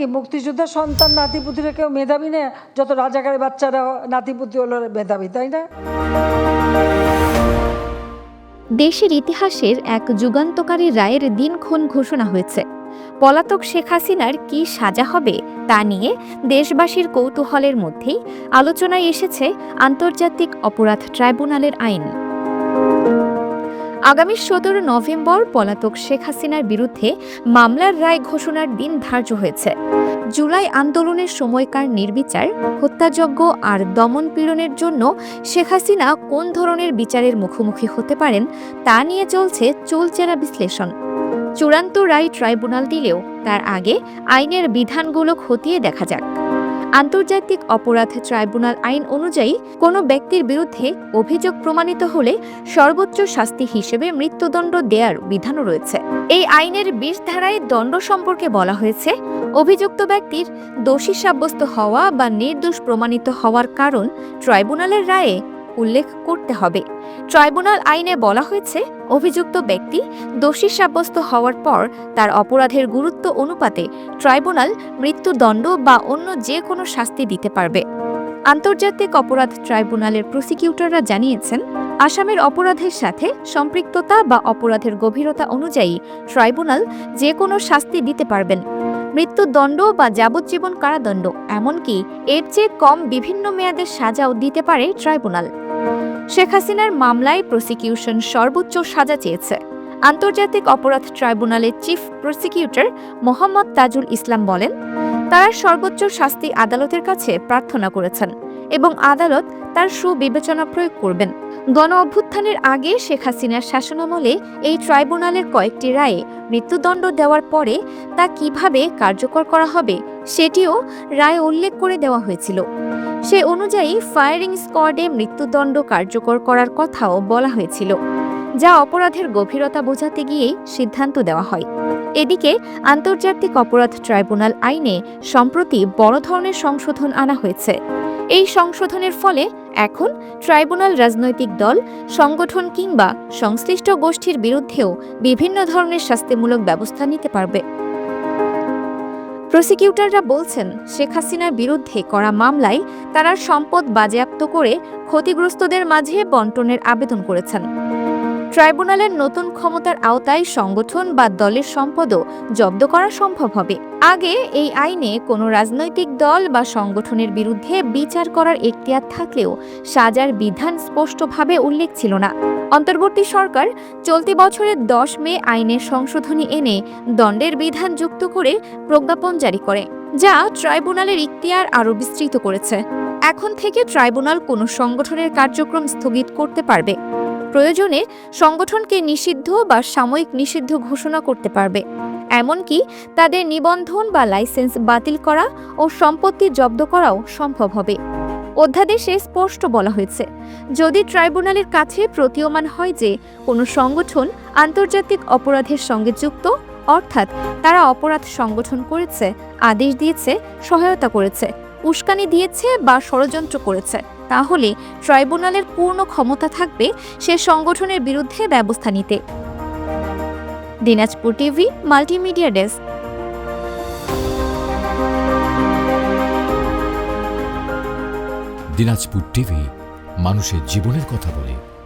কি মুক্তিযোদ্ধার সন্তান নাতিপুতিরা কেউ মেধাবী না? যত রাজাকারের বাচ্চারা নাতিপুতি হলো মেধাবী, তাই না? দেশের ইতিহাসের এক যুগান্তকারী রায়ের দিনক্ষণ ঘোষণা হয়েছে। পলাতক শেখ হাসিনার কি সাজা হবে তা নিয়ে দেশবাসীর কৌতূহলের মধ্যেই আলোচনায় এসেছে আন্তর্জাতিক অপরাধ ট্রাইব্যুনালের আইন। আগামী সতেরো নভেম্বর পলাতক শেখ হাসিনার বিরুদ্ধে মামলার রায় ঘোষণার দিন ধার্য হয়েছে। জুলাই আন্দোলনের সময়কার নির্বিচার, হত্যাযজ্ঞ আর দমন পীড়নের জন্য শেখ হাসিনা কোন ধরনের বিচারের মুখোমুখি হতে পারেন তা নিয়ে চলছে চুলচেরা বিশ্লেষণ। চূড়ান্ত রায় ট্রাইব্যুনাল দিলেও তার আগে আইনের বিধানগুলো খতিয়ে দেখা যাক। আন্তর্জাতিক অপরাধ ট্রাইব্যুনাল আইন অনুযায়ী কোনো ব্যক্তির বিরুদ্ধে অভিযোগ প্রমাণিত হলে সর্বোচ্চ শাস্তি হিসেবে মৃত্যুদণ্ড দেয়ার বিধানও রয়েছে। এই আইনের বিশ ধারায় দণ্ড সম্পর্কে বলা হয়েছে, অভিযুক্ত ব্যক্তির দোষী সাব্যস্ত হওয়া বা নির্দোষ প্রমাণিত হওয়ার কারণ ট্রাইব্যুনালের রায়ে উল্লেখ করতে হবে। ট্রাইব্যুনাল আইনে বলা হয়েছে অভিযুক্ত ব্যক্তি দোষী সাব্যস্ত হওয়ার পর তার অপরাধের গুরুত্ব অনুপাতে ট্রাইব্যুনাল মৃত্যুদণ্ড বা অন্য যে কোনো শাস্তি দিতে পারবে। আন্তর্জাতিক অপরাধ ট্রাইব্যুনালের প্রসিকিউটররা জানিয়েছেন, আসামের অপরাধের সাথে সম্পৃক্ততা বা অপরাধের গভীরতা অনুযায়ী ট্রাইব্যুনাল যে কোনো শাস্তি দিতে পারবেন। মৃত্যুদণ্ড বা যাবজ্জীবন কারাদণ্ড এমনকি এর চেয়ে কম বিভিন্ন মেয়াদের সাজাও দিতে পারে ট্রাইব্যুনাল। শেখ হাসিনার মামলায় প্রসিকিউশন সর্বোচ্চ সাজা চেয়েছে। আন্তর্জাতিক অপরাধ ট্রাইব্যুনালের চিফ প্রসিকিউটর মোহাম্মদ তাজুল ইসলাম বলেন, তারা সর্বোচ্চ শাস্তি আদালতের কাছে প্রার্থনা করেছেন এবং আদালত তার সুবিবেচনা প্রয়োগ করবেন। গণ অভ্যুত্থানের আগে শেখ হাসিনার শাসনামলে এই ট্রাইব্যুনালের কয়েকটি রায়ে মৃত্যুদণ্ড দেওয়ার পরে তা কীভাবে কার্যকর করা হবে সেটিও রায় উল্লেখ করে দেওয়া হয়েছিল। সে অনুযায়ী ফায়ারিং স্কোয়াডে মৃত্যুদণ্ড কার্যকর করার কথাও বলা হয়েছিল, যা অপরাধের গভীরতা বোঝাতে গিয়েই সিদ্ধান্ত দেওয়া হয়। এদিকে আন্তর্জাতিক অপরাধ ট্রাইব্যুনাল আইনে সম্প্রতি বড় ধরনের সংশোধন আনা হয়েছে। এই সংশোধনের ফলে এখন ট্রাইব্যুনাল রাজনৈতিক দল, সংগঠন কিংবা সংশ্লিষ্ট গোষ্ঠীর বিরুদ্ধেও বিভিন্ন ধরনের শাস্তিমূলক ব্যবস্থা নিতে পারবে। প্রসিকিউটররা বলছেন, শেখ হাসিনার বিরুদ্ধে করা মামলায় তারা সম্পদ বাজেয়াপ্ত করে ক্ষতিগ্রস্তদের মাঝে বন্টনের আবেদন করেছেন। ট্রাইব্যুনালের নতুন ক্ষমতার আওতায় সংগঠন বা দলের সম্পদও জব্দ করা সম্ভব হবে। আগে এই আইনে কোনো রাজনৈতিক দল বা সংগঠনের বিরুদ্ধে বিচার করার এখতিয়ার থাকলেও সাজার বিধান স্পষ্টভাবে উল্লেখ ছিল না। অন্তর্বর্তী সরকার চলতি বছরের দশ মে আইনে সংশোধনী এনে দণ্ডের বিধান যুক্ত করে প্রজ্ঞাপন জারি করে, যা ট্রাইব্যুনালের ইখতিয়ার আরও বিস্তৃত করেছে। এখন থেকে ট্রাইব্যুনাল কোনো সংগঠনের কার্যক্রম স্থগিত করতে পারবে। প্রয়োজনে সংগঠনকে নিষিদ্ধ বা সাময়িক নিষিদ্ধ ঘোষণা করতে পারবে। এমনকি তাদের নিবন্ধন বা লাইসেন্স বাতিল করা ও সম্পত্তি জব্দ করাও সম্ভব হবে। অধ্যাদেশে স্পষ্ট বলা হয়েছে, যদি ট্রাইব্যুনালের কাছে প্রতীয়মান হয় যে কোনো সংগঠন আন্তর্জাতিক অপরাধের সঙ্গে যুক্ত, অর্থাৎ তারা অপরাধ সংগঠন করেছে, আদেশ দিয়েছে, সহায়তা করেছে, উস্কানি দিয়েছে বা ষড়যন্ত্র করেছে। তাহলে ট্রাইব্যুনালের পূর্ণ ক্ষমতা থাকবে সে সংগঠনের বিরুদ্ধে ব্যবস্থা নিতে। Dinajpur TV, multimedia desk. Dinajpur TV, মানুষের জীবনের কথা বলে।